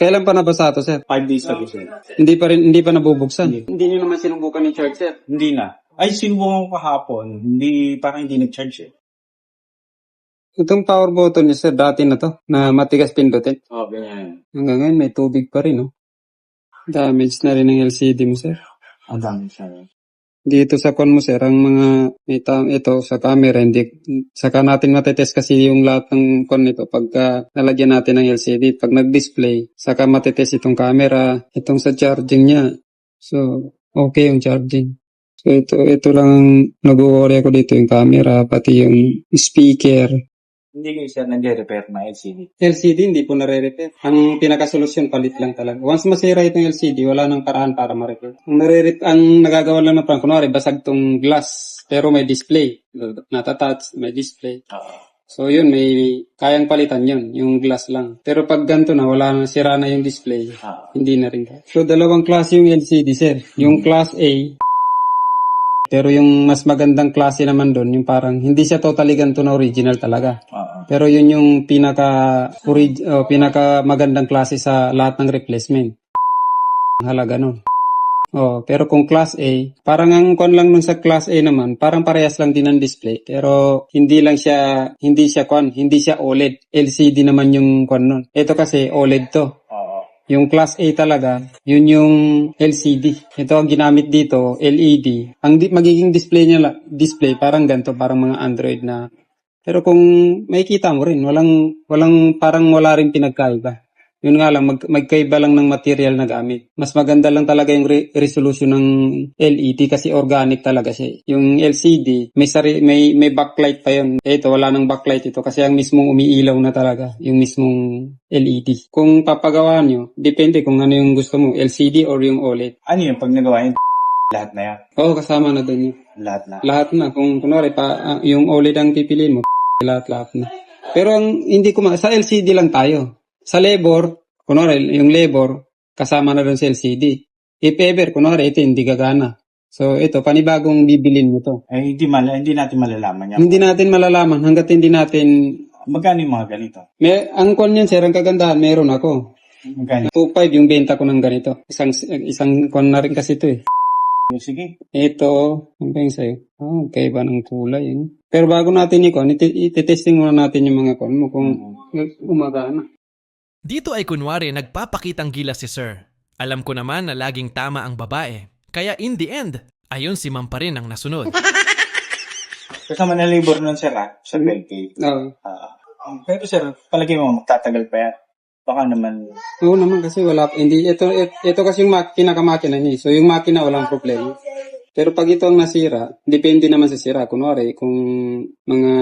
Kailan pa nabasa to, sir? 5 days ago, sir. Hindi pa rin, hindi pa nabubuksan. Hindi niyo naman sinubukan ni charge, sir. Hindi na. Ay, sinubukan ko kahapon. Hindi, parang hindi nag-charge eh. Itong power button niya, sir, dati na to, na matigas pindutin. Oo, oh, ganyan. Hanggang ngayon, may tubig pa rin, no? Damage na rin ng LCD mo, sir. Ang dami siya. Dito sa con mo, sir, ang mga, ito, ito sa camera, hindi, saka natin matetest kasi yung lahat ng con nito pagka nalagyan natin ng LCD. Pag nag-display, saka matetest itong camera, itong sa charging niya. So, okay yung charging. So, ito, ito lang ang nag-worry ako dito, yung camera, pati yung speaker. Hindi kayo, sir, nag-repair na LCD. LCD hindi po nare-repair. Ang pinakasolusyon palit lang talaga. Once masira itong LCD, wala nang paraan para ma-repair. Ang nare ang nagagawa lang ng parang kunwari basag tong glass pero may display. Natatouch, may display. Oo. So yun, may kayang palitan yun, yung glass lang. Pero pag ganito na, wala na, sira na yung display. Oo. Hindi na rin. So dalawang klase yung LCD, sir. Yung class A, pero yung mas magandang klase naman doon, yung parang hindi siya totally ganito na original talaga. Oo. Pero yun yung pinaka orig, oh, pinaka magandang klase sa lahat ng replacement. Halaga nun. Oh, pero kung class A, parang ang kon lang nun sa class A naman, parang parehas lang din ang display, pero hindi lang siya hindi siya kon, hindi siya OLED. LCD naman yung kon nun. Ito kasi OLED to. Yung class A talaga, yun yung LCD. Ito ang ginamit dito, LED. Ang di- magiging display niya, la- display parang ganito, parang mga Android na. Pero kung makikita mo rin, walang, walang, parang wala rin pinagkaiba. Yun nga lang, mag, magkaiba lang ng material na gamit. Mas maganda lang talaga yung re- resolution ng LED kasi organic talaga siya. Yung LCD, may, sari, may, may backlight pa yun. Eh, Ito, wala nang backlight ito kasi ang mismong umiilaw na talaga, yung mismong LED. Kung papagawa nyo, depende kung ano yung gusto mo, LCD or yung OLED. Ano yun, pag nagawa yun, lahat na yan. Oo, kasama na doon yun. Lahat na. Lahat na. Kung kunwari, pa, ah, yung OLED ang pipiliin mo, lahat-lahat na. Pero ang hindi ko ma- sa LCD lang tayo. Sa labor, kunwari, yung labor, kasama na rin sa LCD. If ever, kunwari, ito hindi gagana. So, ito, panibagong bibilin mo to. Eh, hindi, mala, hindi natin malalaman yan. Hindi natin malalaman hanggat hindi natin... Magkano yung mga ganito? May, ang kon yan, sir, ang kagandahan, meron ako. Magkano? 2.5 yung benta ko ng ganito. Isang, isang kon na rin kasi ito eh. Sige. Ito, ano ba yung sa'yo? Ah, okay ba ng kulay yun? Pero bago natin ikon, iti- ititesting muna natin yung mga kon mo kung gumagana. Dito ay kunwari nagpapakitang gila si Sir. Alam ko naman na laging tama ang babae. Kaya in the end, ayun si Ma'am pa rin ang nasunod. Kasama na labor nun, sir, ha? Sa 12K. Oo. Ah. pero, sir, palagi mo, magtatagal pa yan. Baka naman, Oo naman kasi wala, hindi, ito, ito, ito kasi yung mak- pinakamakina niya. eh. So yung makina walang problema. Pero pag ito ang nasira, depende naman sa sira. Kunwari, kung mga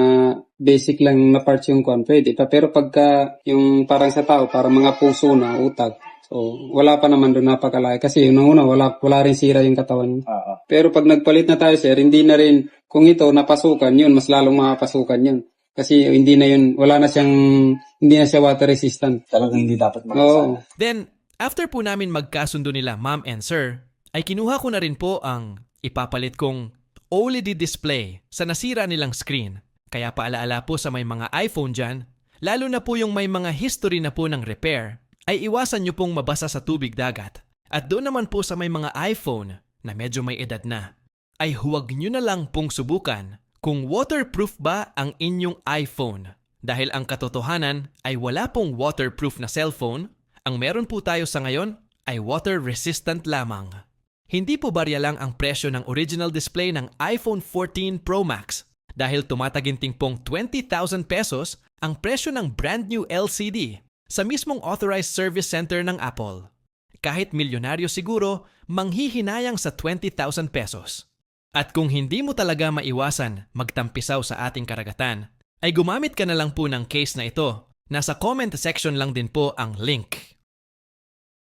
basic lang na parts yung kwan, pwede pa. Pero pagka yung parang sa tao, parang mga puso na, utak, so wala pa naman doon napakalaki. Kasi yung una, wala, wala rin sira yung katawan niya. oo. Pero pag nagpalit na tayo, sir, hindi na rin, kung ito napasukan yun, mas lalong makapasukan yun. Kasi hindi na yun, wala na siyang, hindi na siya water resistant. Talagang hindi dapat Oo. makasama. Then, after po namin magkasundo nila Ma'am and Sir, ay kinuha ko na rin po ang ipapalit kong OLED display sa nasira nilang screen. Kaya paalaala po sa may mga iPhone dyan, lalo na po yung may mga history na po ng repair, ay iwasan nyo pong mabasa sa tubig dagat. At doon naman po sa may mga iPhone na medyo may edad na, ay huwag nyo na lang pong subukan kung waterproof ba ang inyong iPhone. Dahil ang katotohanan ay wala pong waterproof na cellphone, ang meron po tayo sa ngayon ay water resistant lamang. Hindi po barya lang ang presyo ng original display ng iPhone 14 Pro Max dahil tumataginting pong 20,000 pesos ang presyo ng brand new LCD sa mismong authorized service center ng Apple. Kahit milyonaryo siguro, manghihinayang sa 20,000 pesos. At kung hindi mo talaga maiwasan magtampisaw sa ating karagatan, ay gumamit ka na lang po ng case na ito. Nasa comment section lang din po ang link.